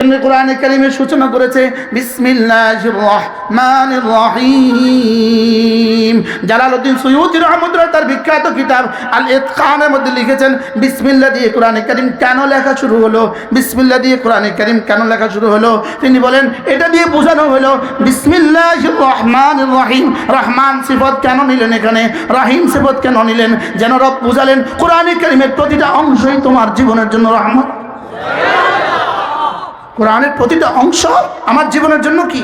কোরআনে কারিমের সূচনা করেছে? বিসমিল্লাহির রহমানির রহিম। জালালউদ্দিন সুয়ুতি রহমতুল্লাহ তার বিখ্যাত কিতাব আল ইতকানের মধ্যে লিখেছেন বিসমিল্লাহ দিয়ে কোরআনে কারিম কেন লেখা শুরু হলো? বিসমিল্লাহ দিয়ে কোরআনে কারিম কেন লেখা শুরু হলো? তিনি বলেন, এটা দিয়ে বোঝানো হলো, বিসমিল্লাহির রহমানির রহিম। রহমান সিফত কেন নিলেন এখানে? রহিম সিফত কেন নিলেন? যেন রব বুঝালেন, কোরআনে কারিমের প্রতিটা অংশই তোমার জীবনের জন্য রহমত। কোরআনের প্রতিটা অংশ আমার জীবনের জন্য কি?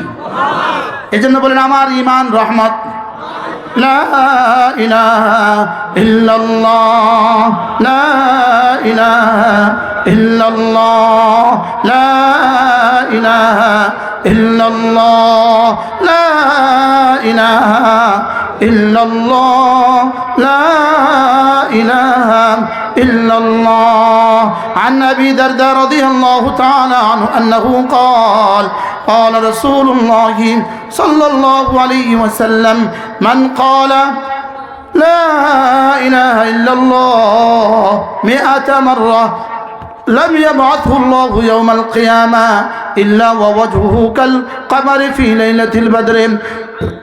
এই জন্য বলেন আমার ইমান রহমত। ইল্লাল্লাহ إلا الله لا إله إلا الله. عن أبي درداء رضي الله تعالى عنه أنه قال قال رسول الله صلى الله عليه وسلم من قال لا إله إلا الله مئة مرة لم يبعثه الله يوم القيامة إلا ووجهه كالقمر في ليلة البدر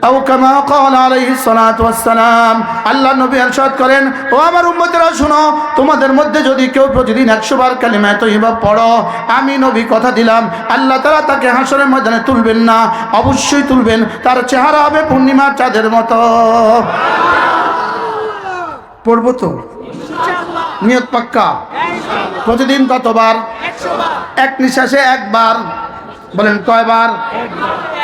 أو كما قال عليه الصلاة والسلام আল্লাহ নবী ارشاد করেন ও আমার উম্মতেরা শুনো তোমাদের মধ্যে যদি কেউ প্রতিদিন একশো বার কালিমা তৈবা পড়ো আমি নবী কথা দিলাম আল্লাহ তারা তাকে হাসরের ময়দানে তুলবেন না অবশ্যই তুলবেন তার চেহারা হবে পূর্ণিমার চাঁদের মতো পড়বো তো নিয়ত পাক্কা। প্রতিদিন কতবার? এক নিঃশ্বাসে একবার। বলেন কয়বার?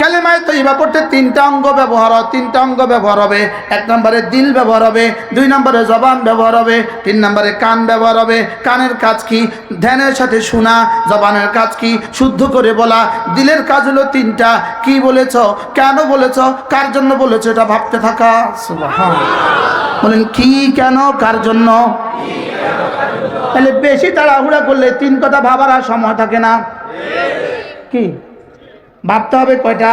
কালেমায় তৈবা পড়তে তিনটা অঙ্গ ব্যবহার হয়। তিনটা অঙ্গ ব্যবহার হবে। এক নম্বরে দিল ব্যবহার হবে। দুই নম্বরে জবান ব্যবহার হবে। তিন নম্বরে কান ব্যবহার হবে। কানের কাজ কি? ধ্যানের সাথে শোনা। জবানের কাজ কি? শুদ্ধ করে বলা। দিলের কাজ হলো তিনটা। কি বলেছ? কেন বলেছ? কার জন্য বলেছ? এটা ভাবতে থাকা। বলেন, কি কেন, কার জন্য? তাহলে বেশি তাড়াহুড়া করলে তিন কথা ভাবার আর সময় থাকে না। কি? ভাবতে হবে কয়টা?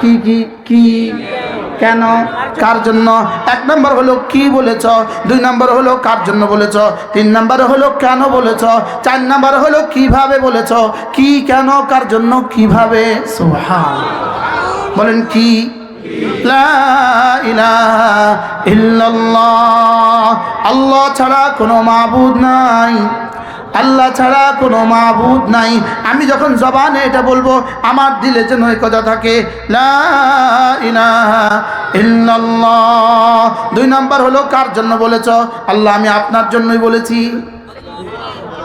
কি কি কি, কেন, কার জন্য? এক নম্বর হলো, কি বলেছ? দুই নম্বর হলো, কার জন্য বলেছ? তিন নম্বর হলো, কেন বলেছ? চার নম্বর হলো, কীভাবে বলেছ? কি কেন, কার জন্য? কীভাবে? সুবহান। বলেন, কি আল্লাহ ছাড়া কোনো মাবুদ নাই। আল্লাহ ছাড়া কোনো মাবুদ নাই। আমি যখন জবানে এটা বলব, আমার দিলে যেন এই কথা থাকে দুই নাম্বার হলো, কার জন্য বলেছ? আল্লাহ, আমি আপনার জন্যই বলেছি।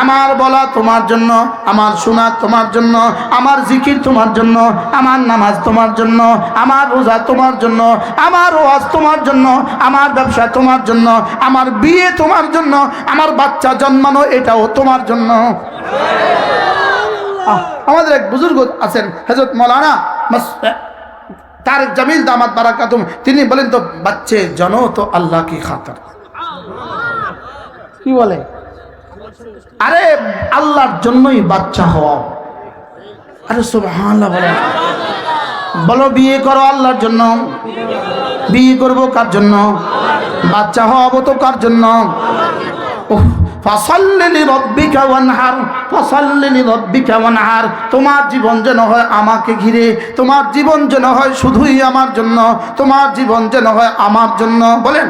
আমার বলা তোমার জন্য, আমার শোনা তোমার জন্য, আমার জিকির তোমার জন্য, আমার নামাজ তোমার জন্য, আমার রোজা তোমার জন্য, আমার ওয়াজ তোমার জন্য, আমার ব্যবসা তোমার জন্য, আমার বিয়ে তোমার জন্য, আমার বাচ্চা জন্মানো এটাও তোমার জন্য। আমাদের এক বুজুর্গ আছেন হজরত মৌলানা তারেক জামিল দামাত বারাকাতুম, তিনি বলেন, তো বাচ্চে জন তো আল্লাহ কি খাতার। কি বলে? আরে আল্লাহর জন্যই বাচ্চা হওয়া। আরে সুবহানাল্লাহ বলে। বলো, বিয়ে করো আল্লাহর জন্য। বিয়ে করব কার জন্য? বাচ্চা হওয়াবো তো কার জন্য? তোমার জীবন যেন হয় আমাকে ঘিরে, তোমার জীবন যেন হয় শুধুই আমার জন্য, তোমার জীবন যেন হয় আমার জন্য। বলেন।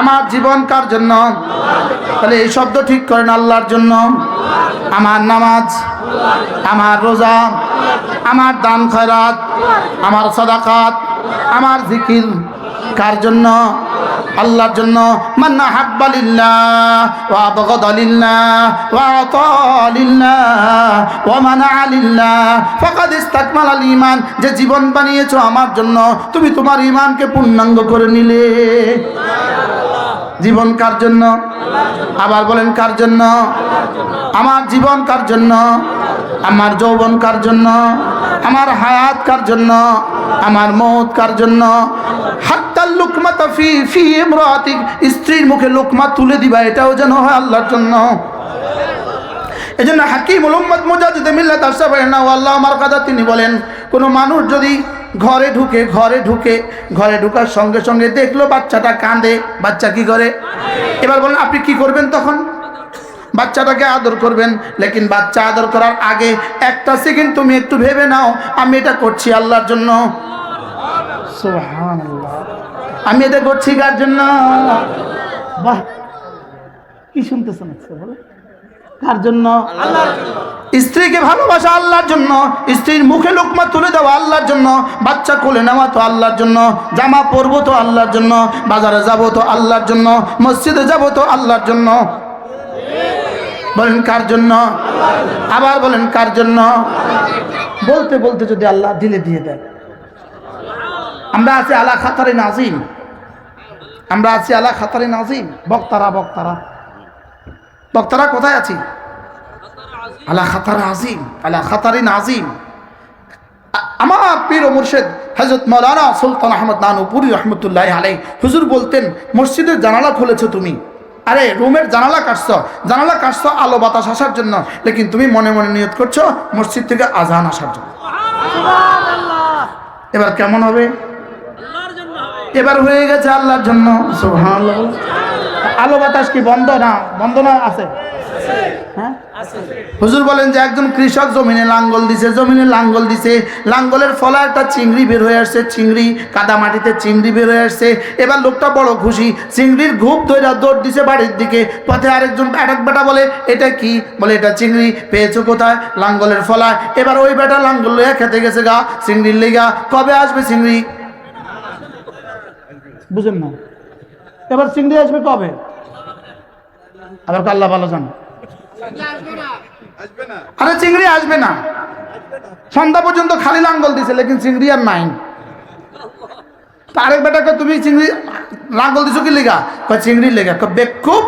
আমার জীবন কার জন্য? তাহলে এই শব্দ ঠিক করেন আল্লাহর জন্য। আমার নামাজ, আমার রোজা, আমার দান খয়রাত, আমার সাদাকাত, আমার জিকির কার জন্য? আল্লাহর জন্য। মান্না হাব্বালিল্লাহ ওয়া বগদালিল্লাহ ওয়া আতালিল্লাহ ওয়া মানাআলিল্লাহ ফাকাদ ইস্তাকমাল আল ঈমান। যে জীবন বানিয়েছো আমার জন্য, তুমি তোমার ঈমানকে পূর্ণাঙ্গ করে নিলে। জীবন কার জন্য? আবার বলেন কার জন্য? আমার জীবন কার জন্য? আমার যৌবন কার জন্য? আমার হায়াত কার জন্য? আমার মত কার জন্য? হাত্তাল লুকমা তাফি ফি ইমরাতিক। স্ত্রীর মুখে লোকমা তুলে দিবা, এটাও যেন হয় আল্লাহর জন্য। এই জন্য হাকিম উম্মদ মুজাহিদ মিল্লাত আশরাফ আল্লাহ আমার কথা তিনি বলেন, কোনো মানুষ যদি ঘরে ঢুকে ঘরে ঢুকে, ঘরে ঢুকার সঙ্গে সঙ্গে দেখল বাচ্চাটা কাঁদে। বাচ্চা কি করে? এবার বলেন আপনি কি করবেন তখন? বাচ্চাটাকে আদর করবেন, লেকিন বাচ্চা আদর করার আগে একটা সেকেন্ড তুমি একটু ভেবে নাও, আমি এটা করছি আল্লাহর জন্য। আমি এটা করছি কার জন্য? বাহ, কি শুনতেছেন আজকে বলো কার জন্য? স্ত্রীকে ভালোবাসা আল্লাহর জন্য, স্ত্রীর মুখে লোকমা তুলে দেওয়া আল্লাহর জন্য, বাচ্চা কোলে নেওয়া তো আল্লাহর জন্য, জামা পরবো তো আল্লাহর জন্য, বাজারে যাব তো আল্লাহর জন্য, মসজিদে যাব তো আল্লাহর জন্য। বলেন কার জন্য? আবার বলেন কার জন্য? বলতে বলতে যদি আল্লাহ দিলে দিয়ে দেয়। আমরা আছি আলা খাতারে নাজিম আমরা আছি আলা খাতারে নাজিম বক্তারা বক্তারা। বক্তারা কোথায় আছি? আলা খাতার আজিম আলা খাতারিন আজিম। আমার পীর মুর্শেদ হজরত মৌলানা সুলতান আহমদ নানুপুরি রহমতুল্লাহ আলাই হুজুর বলতেন মসজিদের জানালা খুলেছো তুমি? আরে রুমের জানালা কাটছ জানালা কাটছ আলো বাতাস আসার জন্য লেকিন তুমি মনে মনে নিয়ত করছ মসজিদ থেকে আজান আসার জন্য। এবার কেমন হবে। এবার হয়ে গেছে আল্লাহর জন্য। সুবহানাল্লাহ। আলো বাতাস কি বন্ধ না বন্ধ না আছে? হ্যাঁ? হুজুর বলেন যে একজন কৃষক জমিনে লাঙ্গল দিছে জমিনে লাঙ্গল দিছে লাঙ্গলের ফলা একটা চিংড়ি বের হয়ে আসছে চিংড়ি কাদা মাটিতে চিংড়ি বের হয়ে আসছে। এবার লোকটা বড় খুশি চিংড়ির ঘুপ ধরে দৌড় দিছে বাড়ির দিকে। পথে আরেকজন আরেক বেটা বলে এটা কি? বলে এটা চিংড়ি পেয়েছ কোথায়? লাঙ্গলের ফলায় এবার ওই বেটা লাঙ্গল লইয়া খেতে গেছে গা চিংড়ির লেগা। কবে আসবে চিংড়ি? বুঝেন না। এবার চিংড়ি আসবে কবে? আবার কাল্লা ভালো জানো। আরে চিংড়ি আসবে না। সন্ধ্যা পর্যন্ত খালি লাঙ্গল দিছে, লেকিন চিংড়ি আর নাই। আরেক বেটাকে তুমি চিংড়ি লাঙ্গল দিছো কি লেগা? চিংড়ি লেগা। বেকুব।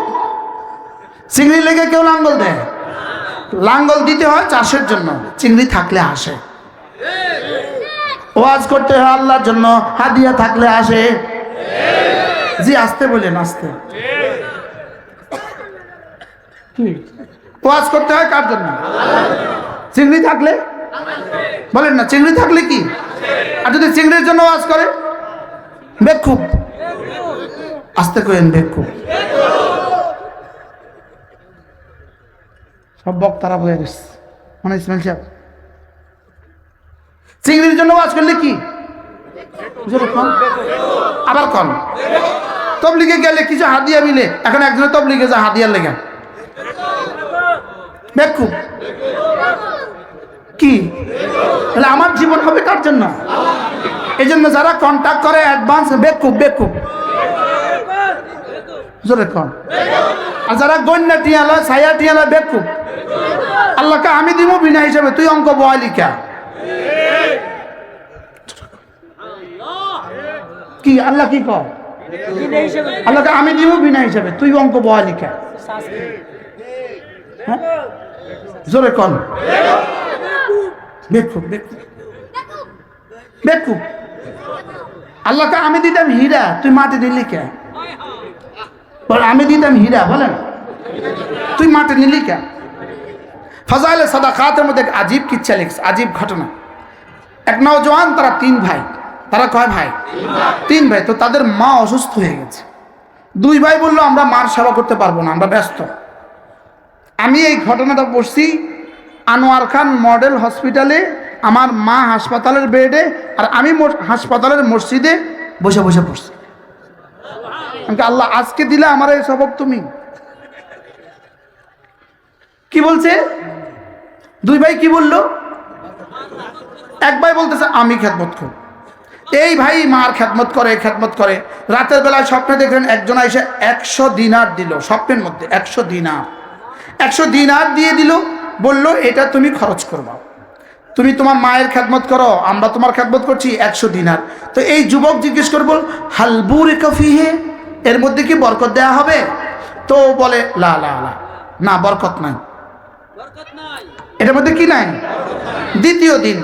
চিংড়ি লেগে কেউ লাঙ্গল দেয়? লাঙ্গল দিতে হয় চাষের জন্য, চিংড়ি থাকলে আসে। ওয়াজ করতে হয় আল্লাহর জন্য, হাদিয়া থাকলে আসে। জি, আসতে বলেন, আসতে। ওয়াজ করতে হয় কার জন্য? চিংড়ি থাকলে? বলেন না, চিংড়ি থাকলে কি? আর যদি চিংড়ির জন্য ওয়াজ করে? বেক্ষুব আসতে করেন বেক্ষুব সব বক্তারা বয়ে গেছে। মানে ইসমাইল সাহেব। চিংড়ির জন্য ওয়াজ করলে কি। আবার কন। তবলিগে গেলে কিছু হাদিয়া মিলে? এখন একজনের তবলিগে যা হাদিয়ার লেগে। বেকুব কি? তাহলে আমার জীবন হবে কার জন্য? এই জন্য যারা কন্ট্যাক্ট করে অ্যাডভান্স বেকুব বেকুব জোরে কন। আর যারা গন্যা টিয়ালা, ছায়া টিয়ালা বেকুব আল্লাহকে আমি দিব বিনা হিসাবে, তুই অঙ্ক বয়ালিকা কি? আল্লাহ কি কর আল্লাহকে আমি দিব বিনা হিসাবে। তুই অঙ্ক বয়ালিকা হ্যাঁ? জোরে কন। বেকুব বেকুব। আল্লাহকে আমি দিতাম হীরা তুই মাটি দিলি কে বল আমি দিতাম হীরা বলেন। তুই মাটি নিলি কে ফজাইলে সাদা খাতের মধ্যে এক আজীব কিচ্ছা লিখছে আজীব ঘটনা। এক নওজোয়ান তারা তিন ভাই। তারা কয় ভাই? তিন ভাই। তো তাদের মা অসুস্থ হয়ে গেছে। দুই ভাই বলল, আমরা মার সেবা করতে পারব না, আমরা ব্যস্ত। আমি এই ঘটনাটা পড়ছি আনোয়ার খান মডেল হসপিটালে, আমার মা হাসপাতালের বেডে, আর আমি হাসপাতালের মসজিদে বসে বসে পড়ছি। আল্লাহ আজকে দিলে আমার এই সবক তুমি? কি বলছে? দুই ভাই কি বলল? এক ভাই বলতেছে, আমি খেদমত করি এই ভাই মার খেদমত করে খেদমত করে। রাতের বেলায় স্বপ্নে দেখলেন একজন এসে একশো দিনার দিল স্বপ্নের মধ্যে একশো দিনার। একশো দিনার দিয়ে দিল বলল এটা তুমি খরচ করবা তুমি তোমার মায়ের খেদমত করো আমরা তোমার খেদমত করছি একশো দিনার। তো এই যুবক জিজ্ঞেস করব হালবুর কফি হে এর মধ্যে কি বরকত দেয়া হবে? তো বলে লা লা লা। না বরকত নাই। এটার মধ্যে কি নাই? দ্বিতীয় দিন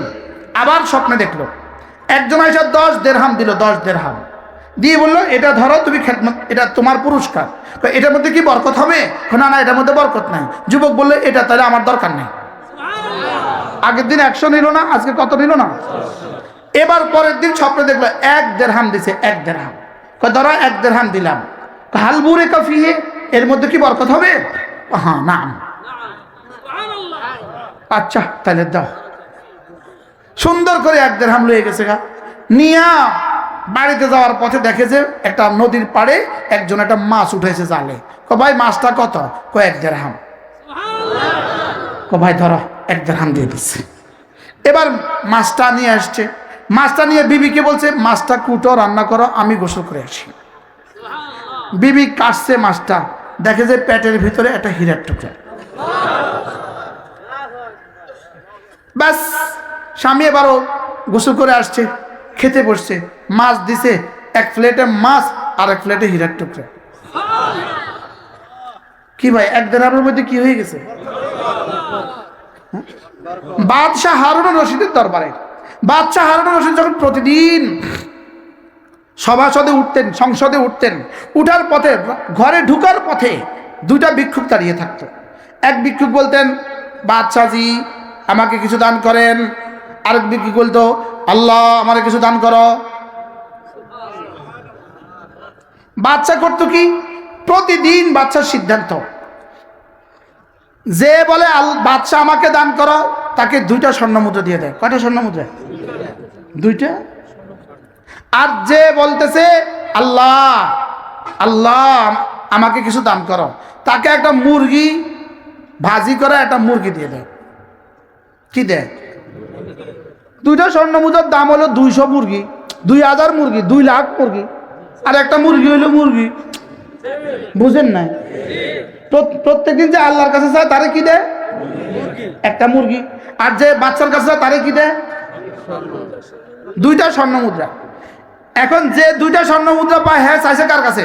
আবার স্বপ্নে দেখল। একজন এসে দশ দেড়হাম দিল, দশ দেড়হাম। দিয়ে বলল, এটা ধরো, তুমি এটা তোমার পুরস্কার। এটার মধ্যে কি বরকত হবে? না না, এটার মধ্যে বরকত নাই। যুবক বলল, এটা তাহলে আমার দরকার নেই। আগের দিন একশো নিল না, আজকে কত নিল না? এবার পরের দিন স্বপ্নে দেখল, এক দেড়হাম দিছে, এক দেড়হাম। ধরো, এক দেড়হাম দিলাম। হালবুরে কাফিহে, এর মধ্যে কি বরকত হবে? হ্যাঁ না। আচ্ছা তাহলে দাও। সুন্দর করে এক দেড়হাম লয়ে গেছে গা। নিয়া বাড়িতে যাওয়ার পথে দেখে যে একটা নদীর পাড়ে একজন একটা মাছ উঠেছে জালে। ক ভাই, মাছটা কত? ক এক দেড়হাম ক ভাই, ধরো এক দেড় হাম দিয়ে দিচ্ছে এবার মাছটা নিয়ে আসছে। মাছটা নিয়ে বিবিকে বলছে, মাছটা কুটো, রান্না করো, আমি গোসল করে আসি। বিবি কাটছে মাছটা। দেখে যে পেটের ভিতরে একটা হীরার টুকরা। ব্যাস। স্বামী এবারও গোসল করে আসছে, খেতে বসছে, মাছ দিছে, এক প্লেটে মাছ আর এক প্লেটে হীরার টুকরা। কি ভাই, এক দেড়ামের মধ্যে কি হয়ে গেছে? হ্যাঁ? বাদশাহ হারুন রশিদের দরবারে। বাদশাহ হারুন রশিদ যখন প্রতিদিন সভাসদে উঠতেন, সংসদে উঠতেন, উঠার পথে, ঘরে ঢুকার পথে দুইটা ভিক্ষুক দাঁড়িয়ে থাকতো। এক ভিক্ষুক বলতেন, বাদশাহজি, আমাকে কিছু দান করেন আরেক ভিক্ষুক বলতো আল্লাহ, আমারে কিছু দান করো। বাচ্চা করতো কি? প্রতিদিন বাচ্চার সিদ্ধান্ত। যে বলে বাচ্চা আমাকে দান করো, তাকে দুইটা স্বর্ণ মুদ্রা দিয়ে দেয়। কয়টা স্বর্ণ মুদ্রা দুইটা। আর যে বলতেছে, আল্লাহ আল্লাহ, আমাকে কিছু দান করো, তাকে একটা মুরগি ভাজি করা একটা মুরগি দিয়ে দেয়। কি দেয়? দুইটা স্বর্ণ মুদ্রার দাম হলো দুইশো মুরগি, দুই হাজার মুরগি, দুই লাখ মুরগি, আর একটা মুরগি হইল মুরগি। বুঝেন নাই? প্রত্যেক দিন যে আল্লাহর কাছে চায়, তারে কি দেয়? একটা মুরগি। আর যে বাচ্চার কাছে যায় তারে কি দেয়? দুইটা স্বর্ণ মুদ্রা এখন যে দুইটা স্বর্ণ মুদ্রা পায় হ্যাঁ চাইছে কার কাছে?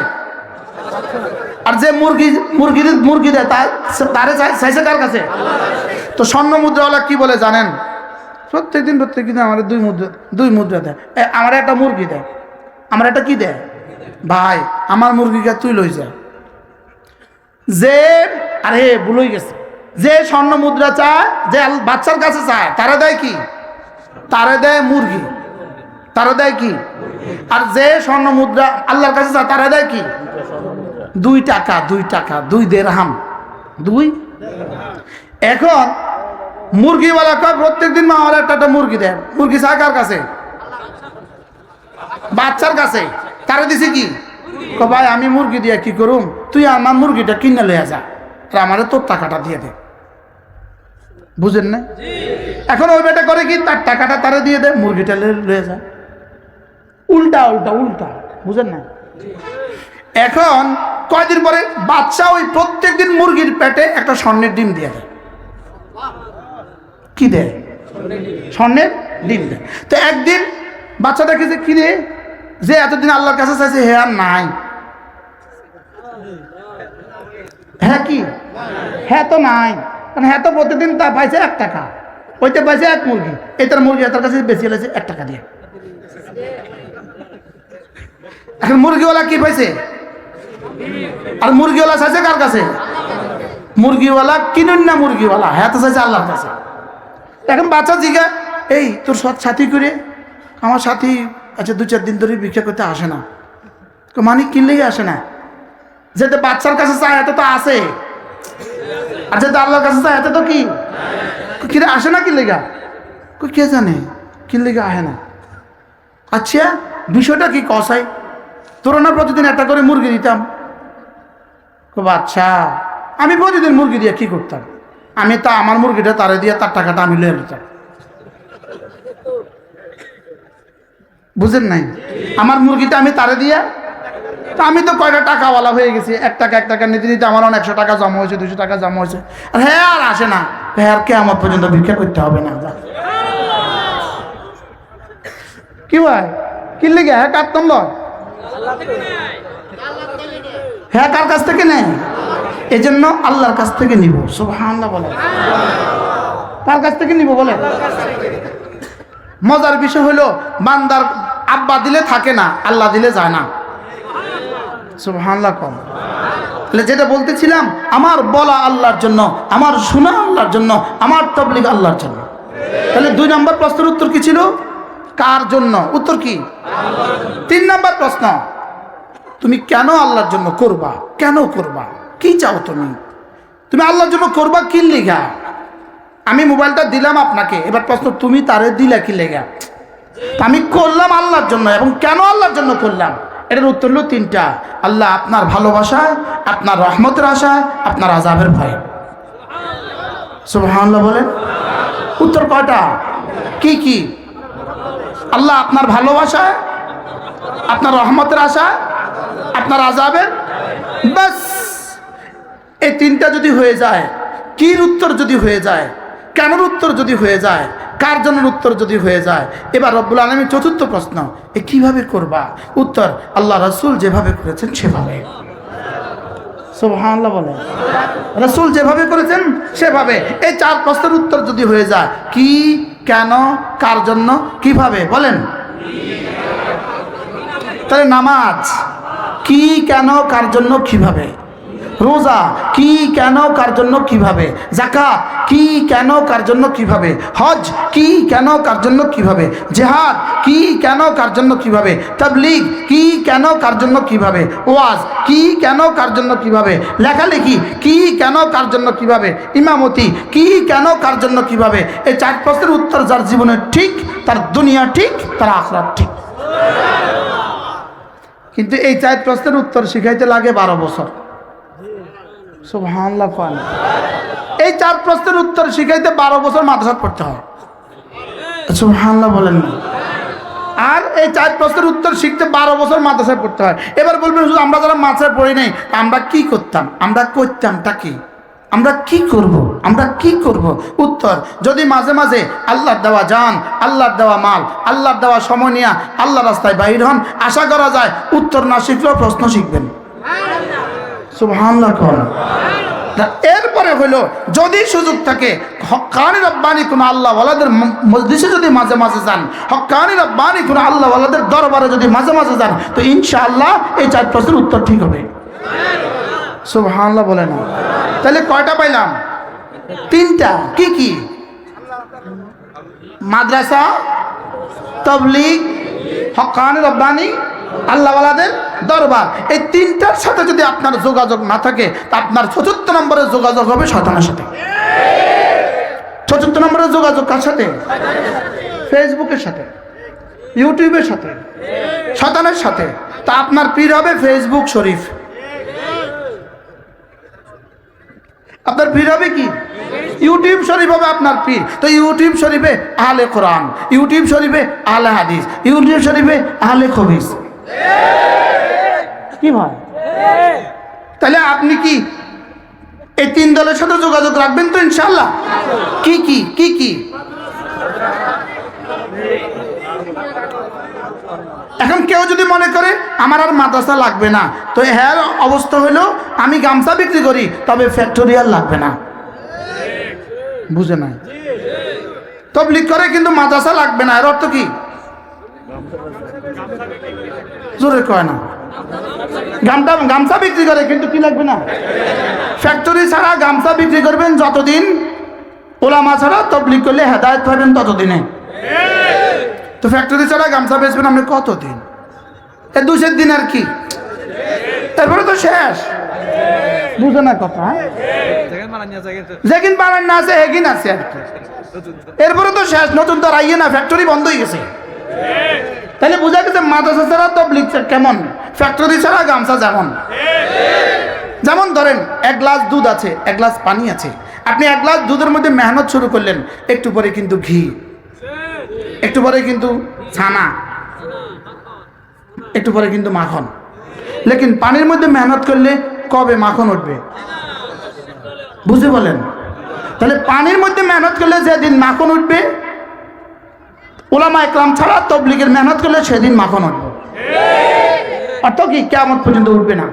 আর যে মুরগি মুরগি মুরগি দেয় তার তারে চাই- চাইছে কার কাছে? তো স্বর্ণ মুদ্রাওয়ালা কি বলে জানেন? প্রত্যেক দিন প্রত্যেক দিন আমার দুই মুদ্রা দুই মুদ্রা দেয়। আমার একটা মুরগি দেয়। আমার একটা কি দেয়? ভাই, আমার মুরগিকে তুই লই যা। যে, আরে ভুলই গেছে। যে স্বর্ণ মুদ্রা চায়, যে বাচ্চার কাছে চায়, তারা দেয় কি? তারা দেয় মুরগি। তারা দেয় কি? আর যে স্বর্ণ মুদ্রা আল্লাহর কাছে চায়, তারা দেয় কি? দুই টাকা দুই টাকা, দুই দেড় হাম দুই? এখন মুরগিওয়ালা কয় প্রত্যেক দিন মা আমার একটা মুরগি দেয় মুরগি চায় কার কাছে? বাচ্চার কাছে। তারা দিছে কি? ভাই, আমি মুরগি দিয়ে কি করুম? তুই আমার মুরগিটা কিনে লইয়া যা। আর আমারে তোর টাকাটা দিয়ে দে। বুঝেন না? এখন ওই বেটা করে কি? তার টাকাটা তারা দিয়ে দে, মুরগিটা লয়ে- লয়ে যা। উল্টা উল্টা উল্টা। বুঝেন না? এখন কয়দিন পরে বাচ্চা ওই প্রত্যেক দিন মুরগির পেটে একটা স্বর্ণের ডিম দিয়ে দেয়। কি দেয়? স্বর্ণের ডিম দেয়। তো একদিন বাচ্চা দেখে যে কি রে যে এতদিন আল্লাহর কাছে চাইছে, হে আর নাই। হ্যাঁ কি? হ্যাঁ তো নাই। কারণ হ্যাঁ তো প্রতিদিন তা পাইছে এক টাকা। ওইতে পাইছে এক মুরগি। এটার মুরগি এটার কাছে বেশি হলেছে এক টাকা দিয়ে। এখন মুরগিওয়ালা কি পাইছে? আর মুরগিওয়ালা চাইছে কার কাছে? মুরগিওয়ালা কিনুন না মুরগিওয়ালা। হ্যাঁ তো চাইছে আল্লাহর কাছে। এখন বাচ্চা জিগা। এই, তোর সৎ সাথী করে? আমার সাথী আচ্ছা দু চার দিন ধরে ভিক্ষা করতে আসে না। তো মানিক কিনলেই আসে না। যেতে বাচ্চার কাছে চায়, এত তো আসে আর যেতে আল্লাহর কাছে চায়, এত তো কি? কিরে, আসে না কি লেগা কই, কে জানে? কি লেগা আসে না। আচ্ছা বিষয়টা কি কসাই তোরা না প্রতিদিন একটা করে মুরগি দিতাম আচ্ছা আমি প্রতিদিন মুরগি দিয়ে কি করতাম? আমি তা আমার মুরগিটা তারে দিয়ে তার টাকাটা আমি লয়ে নিতাম। বুঝেন নাই? আমার মুরগিটা আমি তারে দিয়ে, তা আমি তো কয়টা টাকাওয়ালা হয়ে গেছি। এক টাকা এক টাকা নিতে নিতে আমার একশো টাকা জমা হয়েছে দুশো টাকা জমা হয়েছে। আর হ্যাঁ আর আসে না। হ্যাঁ আর কে আমার পর্যন্ত ভিক্ষা করতে হবে না। কি ভাই? কি লেগে? হ্যাঁ কাটতাম লয় হ্যাঁ কার কাছ থেকে নেয়? এই জন্য আল্লাহর কাছ থেকে নিব। সুবহানাল্লাহ বলে কার কাছ থেকে নিব বলে মজার বিষয় হলো, বান্দার আব্বা দিলে থাকে না, আল্লাহ দিলে যায় না। সুবহানাল্লাহ কম। তাহলে যেটা বলতেছিলাম, আমার বলা আল্লাহর জন্য, আমার শোনা আল্লাহর জন্য, আমার তবলিগ আল্লাহর জন্য। তাহলে দুই নম্বর প্রশ্নের উত্তর কি ছিল? কার জন্য? উত্তর কি? তিন নম্বর প্রশ্ন। তুমি কেন আল্লাহর জন্য করবা? কেন করবা? কি চাও তুমি? তুমি আল্লাহর জন্য করবা কি লেগা? আমি মোবাইলটা দিলাম আপনাকে, এবার প্রশ্ন, তুমি তারে দিলা কি লেগা? আমি করলাম আল্লাহর জন্য, এবং কেন আল্লাহর জন্য করলাম? এটার উত্তর হলো তিনটা। আল্লাহ আপনার ভালোবাসায় আপনার রহমতের আশায় আপনার আজাবের ভয়। সুবহানাল্লাহ বলেন। উত্তর কয়টা? কি কি? আল্লাহ আপনার ভালোবাসায় আপনার রহমতের আশায় আপনার আজাবের বাস এই তিনটা যদি হয়ে যায়, কির উত্তর যদি হয়ে যায়, কেনর উত্তর যদি হয়ে যায়, কার জন্য উত্তর যদি হয়ে যায়? এবার রব্বুল আলমী চতুর্থ প্রশ্ন, এ কীভাবে করবা? উত্তর, আল্লাহ রসুল যেভাবে করেছেন সেভাবে। সুবহানাল্লাহ বলে রসুল যেভাবে করেছেন সেভাবে। এই চার প্রশ্নের উত্তর যদি হয়ে যায়, কি, কেন, কার জন্য, কীভাবে? বলেন। তাহলে নামাজ, কি, কেন, কার জন্য, কীভাবে? রোজা কি কেন, কার জন্য, কীভাবে? জাকাত কি কেন, কার জন্য, কীভাবে? হজ কি কেন, কার জন্য, কীভাবে? জেহাদ কি কেন, কার জন্য, কীভাবে? তাবলিগ কি কেন, কার জন্য, কীভাবে? ওয়াজ কি কেন, কার জন্য, কীভাবে? লেখালেখি কি কেন, কার জন্য, কীভাবে? ইমামতি কি কেন, কার জন্য, কীভাবে? এই চার প্রশ্নের উত্তর যার জীবনে ঠিক, তার দুনিয়া ঠিক, তার আখরাত ঠিক। কিন্তু এই চার প্রশ্নের উত্তর শিখাইতে লাগে বারো বছর। এই চার প্রশ্নের উত্তর শিখাইতে বারো বছর মাদ্রাসা পড়তে হয়। সুবহানাল্লাহ বলেন আর এই চার প্রশ্নের উত্তর শিখতে বারো বছর মাদ্রাসায় পড়তে হয়। এবার বলবেন শুধু আমরা যারা মাদ্রাসায় পড়ি নাই আমরা কি করতাম? আমরা করতামটা কি? আমরা কি করব? আমরা কি করব? উত্তর, যদি মাঝে মাঝে আল্লাহর দেওয়া যান, আল্লাহর দেওয়া মাল, আল্লাহর দেওয়া সময় নিয়ে আল্লাহ রাস্তায় বাহির হন, আশা করা যায় উত্তর না শিখলেও প্রশ্ন শিখবেন। এরপরে হলো যদি সুযোগ থাকে, হকানি রব্বানি কোনো আল্লাহ ওয়ালাদের মজলিসে যদি মাঝে মাঝে যান, হকানি রব্বানি কোনো আল্লাহ ওয়ালাদের দরবারে যদি মাঝে মাঝে যান, তো ইনশাআল্লাহ এই চার প্রশ্নের উত্তর ঠিক হবে। বলে না। তাহলে কয়টা পাইলাম? তিনটা। কি কি? মাদ্রাসা, তবলিগ, হকানি রব্বানি আল্লাহওয়ালাদের দরবার। এই তিনটার সাথে যদি আপনার যোগাযোগ না থাকে, তা আপনার চতুর্থ নম্বরের যোগাযোগ হবে শতানের সাথে। চতুর্থ নম্বরের যোগাযোগ কার সাথে? ফেসবুকের সাথে। ইউটিউবের সাথে। শতানের সাথে। তা আপনার পীর হবে ফেসবুক শরীফ। আপনার পীর হবে কি? ইউটিউব শরীফ হবে আপনার পীর। তো ইউটিউব শরীফে আহলে কোরআন, ইউটিউব শরীফে আহলে হাদিস, ইউটিউব শরীফে আহলে খবিস। কি ভাই? তাহলে আপনি কি এই তিন দলের সাথে যোগাযোগ রাখবেন তো ইনশাল্লাহ কি কি কি কি? এখন কেউ যদি মনে করে আমার আর মাদ্রাসা লাগবে না, তো হ্যাঁ অবস্থা হলো আমি গামছা বিক্রি করি, তবে ফ্যাক্টরিয়াল লাগবে না। বুঝে না তবলিক করে কিন্তু মাদ্রাসা লাগবে না, এর অর্থ কি? জোরে কয় না। গামটা গামছা বিক্রি করে, কিন্তু কি লাগবে না? ফ্যাক্টরি ছাড়া গামছা বিক্রি করবেন যতদিন, ওলামা ছাড়া তবলিক করলে হেদায়ত পাবেন ততদিনে। তো ফ্যাক্টরি ছাড়া গামছা বেচবেন আপনি কতদিন? এ দুশের দিন আর কি? তারপরে তো শেষ। বুঝে না কথা হ্যাঁ? যেদিন বানান না আছে, হেগিন আছে আর কি। এরপরে তো শেষ, নতুন তো আর আইয়ে না ফ্যাক্টরি বন্ধ হয়ে গেছে। তাহলে বোঝা গেছে মাদ্রাসা ছাড়া তো কেমন? ফ্যাক্টরি ছাড়া গামছা যেমন। যেমন ধরেন, এক গ্লাস দুধ আছে, এক গ্লাস পানি আছে। আপনি এক গ্লাস দুধের মধ্যে মেহনত শুরু করলেন, একটু পরে কিন্তু ঘি, একটু পরে কিন্তু ছানা, একটু পরে কিন্তু মাখন। লেকিন পানির মধ্যে মেহনত করলে কবে মাখন উঠবে? বুঝে বলেন? তাহলে পানির মধ্যে মেহনত করলে যেদিন মাখন উঠবে ওলামা একরাম ছাড়া তবলিগের মেহনত করলে সেদিন মাখন উঠবে অর্থ কি কেমন পর্যন্ত উঠবে না?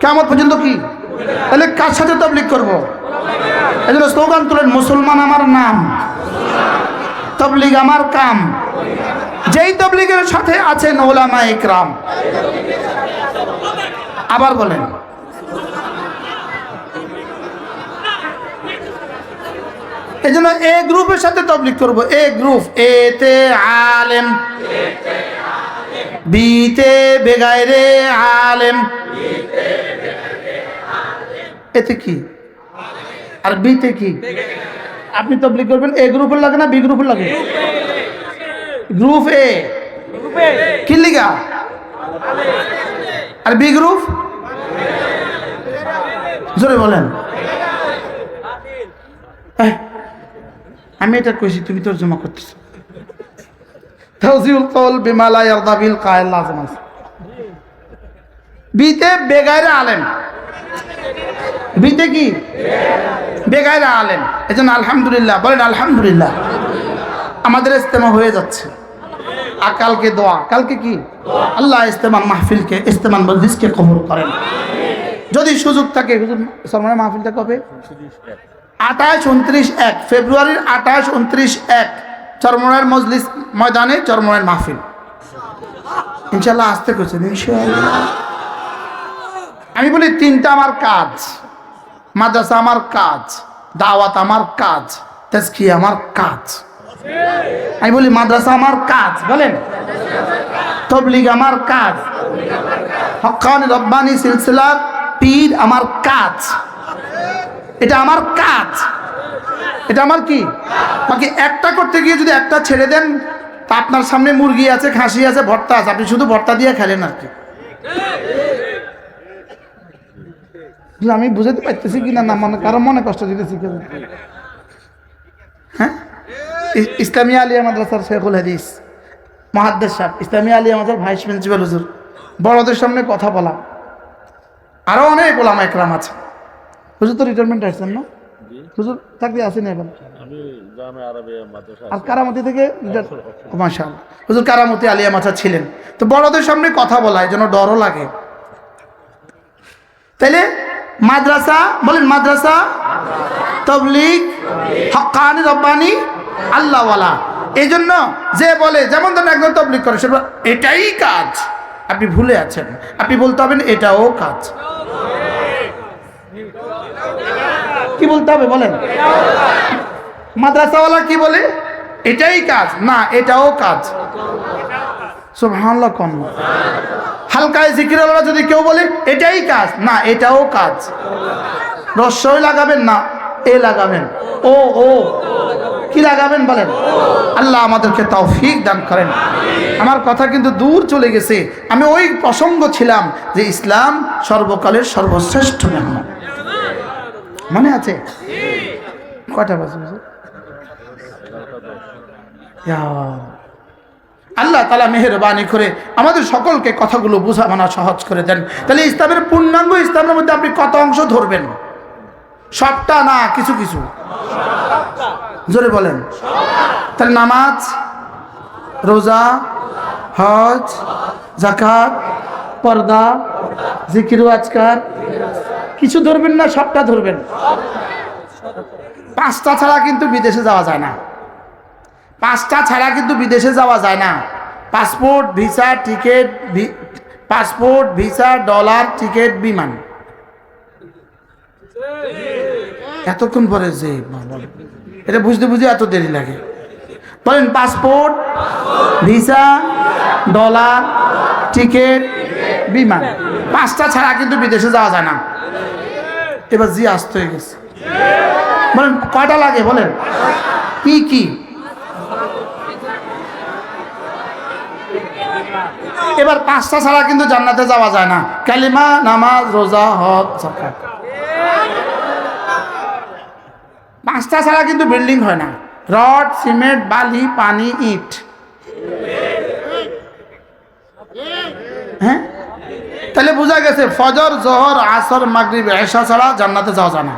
কেমন পর্যন্ত কি? তাহলে কার সাথে তবলিগ করব? এই স্লোগান তুলেন, মুসলমান আমার নাম, তবলিগ আমার কাম। যেই তবলিগের সাথে আছেন ওলামা ইকরাম আবার বলেন এই জন্য এ গ্রুপের সাথে তবলিক করব। এ গ্রুপ এ তে আলেম। বিতে বেগাইরে আলেম। এতে কি? আর বিতে কি? আপনি তবলিক করবেন এ গ্রুপের লাগে না বি গ্রুপের লাগে? Group A. কি লিগা? আর বি গ্রুপ? জোরে বলেন। এই, আমি এটা কইছি, তুমি তোর জমা করতেছ। তাওজিউল কওল বিমা লা ইয়ারদা বিল কায়েল লাজম আছে। বিতে বেগাইরে আলেম। বিতে কি? বেগাইরে আলেম। এজন্য আলহামদুলিল্লাহ, বলেন আলহামদুলিল্লাহ। আমাদের ইস্তেমা হয়ে যাচ্ছে। আর কালকে দোয়া, কালকে কি? আল্লাহ ইস্তেমান মাহফিলকে ইস্তেমান মজলিসকে কবর করেন। যদি সুযোগ থাকে, হুজুর সলমানের মাহফিলটা কবে? আঠাশ, উনত্রিশ, এক। ফেব্রুয়ারির আঠাশ, উনত্রিশ, এক। চরমনের মজলিস ময়দানে চরমনের মাহফিল। ইনশাল্লাহ আসতে করছেন আমি বলি, তিনটা আমার কাজ। মাদ্রাসা আমার কাজ, দাওয়াত আমার কাজ তেজকি আমার কাজ। আমি বলি, মাদ্রাসা আমার কাজ, বলেন। তবলিগ আমার কাজ। হকানি রব্বানি সিলসিলার পীর আমার কাজ। এটা আমার কাজ। এটা আমার কি? বাকি একটা করতে গিয়ে যদি একটা ছেড়ে দেন, তা আপনার সামনে মুরগি আছে, খাসি আছে, ভর্তা আছে। আপনি শুধু ভর্তা দিয়ে খেলেন আর কি। আমি বুঝাতে পারতেছি কি না, মনে কারও মনে কষ্ট দিতেছি হ্যাঁ? ইসলামী আলিয়া মাদ্রাসার শেখুল হাদিস, মহাদ্দেশ সাহেব, ইসলামী আলিয়া মাদ্রাসার ভাইস প্রিন্সিপাল হুজুর। বড়দের সামনে কথা বলা। আরও অনেক ওলামা একরাম আছে। হুজুর তো রিটায়ারমেন্ট আসছেন না? হুজুর চাকরি আসেনি এখন? আর কারামতি থেকে মাশাল হুজুর কারামতি আলিয়া মাথা ছিলেন। তো বড়দের সামনে কথা বলা এই জন্য ডরও লাগে। তাইলে মাদ্রাসা বলেন মাদ্রাসা? তবলিগ হকানি রব্বানি আল্লাহওয়ালা। এই জন্য যে বলে যেমন ধরেন একজন তবলিগ করে সে বলে, এটাই কাজ। আপনি ভুলে আছেন। আপনি বলতে হবেন এটাও কাজ। কি বলতে হবে বলেন? মাদ্রাসাওয়ালা কি বলে? এটাই কাজ। না, এটাও কাজ। সুবহানাল্লাহ কোন হালকায় জিকিরওয়ালা যদি কেউ বলে, এটাই কাজ। না, এটাও কাজ। রস্যই লাগাবেন না, এ লাগাবেন। ও ও। কি লাগাবেন বলেন? আল্লাহ আমাদেরকে তৌফিক দান করেন। আমার কথা কিন্তু দূর চলে গেছে। আমি ওই প্রসঙ্গ ছিলাম যে ইসলাম সর্বকালের সর্বশ্রেষ্ঠ মেহমান। মনে আছে? কটা বাজে? আল্লাহ। তালা মেহরবানি করে আমাদের সকলকে কথাগুলো বোঝা মানা সহজ করে দেন। তাহলে ইসলামের পূর্ণাঙ্গ ইসলামের মধ্যে আপনি কত অংশ ধরবেন? সবটা না, কিছু কিছু? জোরে বলেন। তাহলে নামাজ, রোজা, হজ জাকাত পর্দা, জিকির আজকার কিছু ধরবেন না, সবটা ধরবেন। পাঁচটা ছাড়া কিন্তু বিদেশে যাওয়া যায় না। পাঁচটা ছাড়া কিন্তু বিদেশে যাওয়া যায় না। Passport, visa, ticket passport, visa, dollar, ticket, বিমান। এতক্ষণ পরে যে এটা বুঝতে বুঝতে এত দেরি লাগে। বলেন, পাসপোর্ট, ভিসা, ডলার, টিকিট বিমান। পাঁচটা ছাড়া কিন্তু বিদেশে যাওয়া যায় না। এবার জি আসতে হয়ে গেছে। বলেন, কয়টা লাগে বলেন? কি কি? এবার পাঁচটা ছাড়া কিন্তু জান্নাতে যাওয়া যায় না। কালিমা, নামাজ, রোজা জাকাত পাঁচটা ছাড়া কিন্তু বিল্ডিং হয় না। রড, সিমেন্ট, বালি, পানি, ইট। হ্যাঁ? তাহলে বোঝা গেছে, ফজর, জহর, আসর, মাগরিব, এশা ছাড়া জান্নাতে যাওয়া যায় না।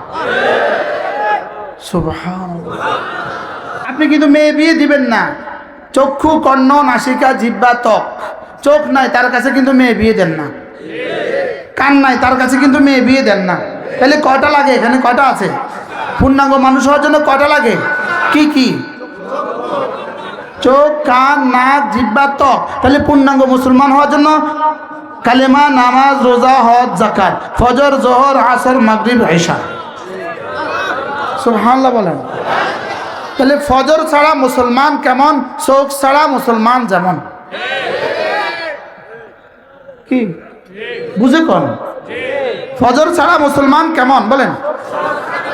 আপনি কিন্তু মেয়ে বিয়ে দিবেন না। চক্ষু, কর্ণ, নাসিকা জিব্বা ত্বক। চোখ নাই, তার কাছে কিন্তু মেয়ে বিয়ে দেন না। কান নাই, তার কাছে কিন্তু মেয়ে বিয়ে দেন না। তাহলে কটা লাগে? এখানে কটা আছে? পূর্ণাঙ্গ মানুষ হওয়ার জন্য কটা লাগে? কি কি? চোখ, কান, নাক জিব্বা ত্বক। তাহলে পূর্ণাঙ্গ মুসলমান হওয়ার জন্য কালেমা, নামাজ, রোজা, হজ জাকাত ফজর, জোহর, আসর, মাগরিব, ঈশা। সুবহানাল্লাহ বলেন। তাহলে ফজর ছাড়া মুসলমান কেমন? চোখ ছাড়া মুসলমান যেমন। কি? বুঝে কন? ফজর ছাড়া মুসলমান কেমন? বলেন।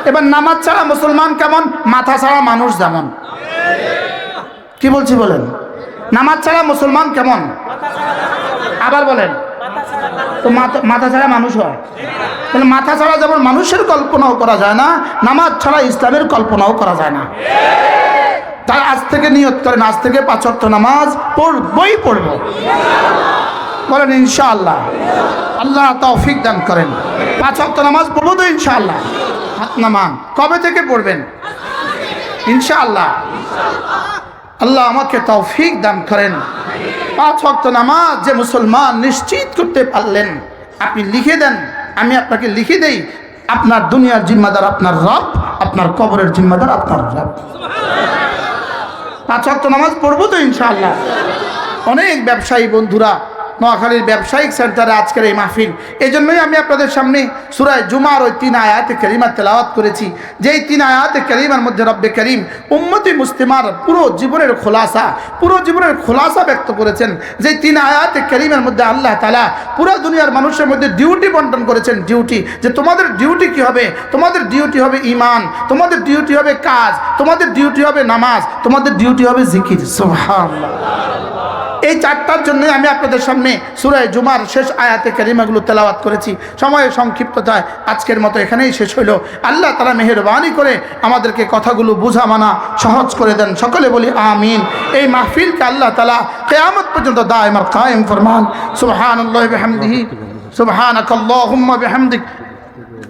এবার নামাজ ছাড়া মুসলমান কেমন? মাথা ছাড়া মানুষ যেমন। কি বলছি বলেন? নামাজ ছাড়া মুসলমান কেমন? আবার বলেন। তো মাথা মাথা ছাড়া মানুষ হয়। তাহলে মাথা ছাড়া যেমন মানুষের কল্পনাও করা যায় না, নামাজ ছাড়া ইসলামের কল্পনাও করা যায় না। তাই আজ থেকে নিয়ত করেন, আজ থেকে পাঁচ ওয়াক্ত নামাজ পড়বই পড়ব। বলেন, ইনশাআল্লাহ। আল্লাহ তৌফিক দান করেন। পাঁচ ওয়াক্ত নামাজ পড়ব তো ইনশাআল্লাহ। হাত নামান। কবে থেকে পড়বেন? ইনশাআল্লাহ। আল্লাহ আমাকে তৌফিক দান করেন। পাঁচ ওয়াক্ত নামাজ যে মুসলমান নিশ্চিত করতে পারলেন, আপনি লিখে দেন, আমি আপনাকে লিখে দেই, আপনার দুনিয়ার জিম্মাদার আপনার রব, আপনার কবরের জিম্মাদার আপনার রব। পাঁচ ওয়াক্ত নামাজ পড়ব তো ইনশাআল্লাহ। অনেক ব্যবসায়ী বন্ধুরা নোয়াখালীর ব্যবসায়িক সেন্টারে আজকের এই মাহফিল। এই জন্যই আমি আপনাদের সামনে সুরায় জুমার ওই তিন আয়াতে করিমার তেলাওয়াত করেছি। যেই তিন আয়াতে করিমার মধ্যে রব্বে করিম উম্মতি মুসলিমার পুরো জীবনের খোলাসা, পুরো জীবনের খোলাসা ব্যক্ত করেছেন। যেই তিন আয়াতে করিমের মধ্যে আল্লাহ তালা পুরো দুনিয়ার মানুষের মধ্যে ডিউটি বন্টন করেছেন ডিউটি যে তোমাদের ডিউটি কি হবে? তোমাদের ডিউটি হবে ইমান তোমাদের ডিউটি হবে কাজ, তোমাদের ডিউটি হবে নামাজ, তোমাদের ডিউটি হবে জিকির। সুবহানাল্লাহ। এই চারটার জন্য আমি আপনাদের সামনে সুরায় জুমার শেষ আয়াতে কারিমাগুলো তেলাওয়াত করেছি। সময়ের সংক্ষিপ্ততায় আজকের মতো এখানেই শেষ হইল। আল্লাহ তালা মেহরবানি করে আমাদেরকে কথাগুলো বুঝা মানা সহজ করে দেন। সকলে বলি আমিন। এই মাহফিলকে আল্লাহ তালা কেয়ামত পর্যন্ত দায়মার কায়েম ফরমান। সুবহান আল্লাহ বেহামদিহি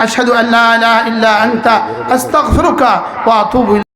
আশহাদু আন লা ইলাহা ইল্লা আনতা। আস্তাগফিরুকা ওয়া আতুবু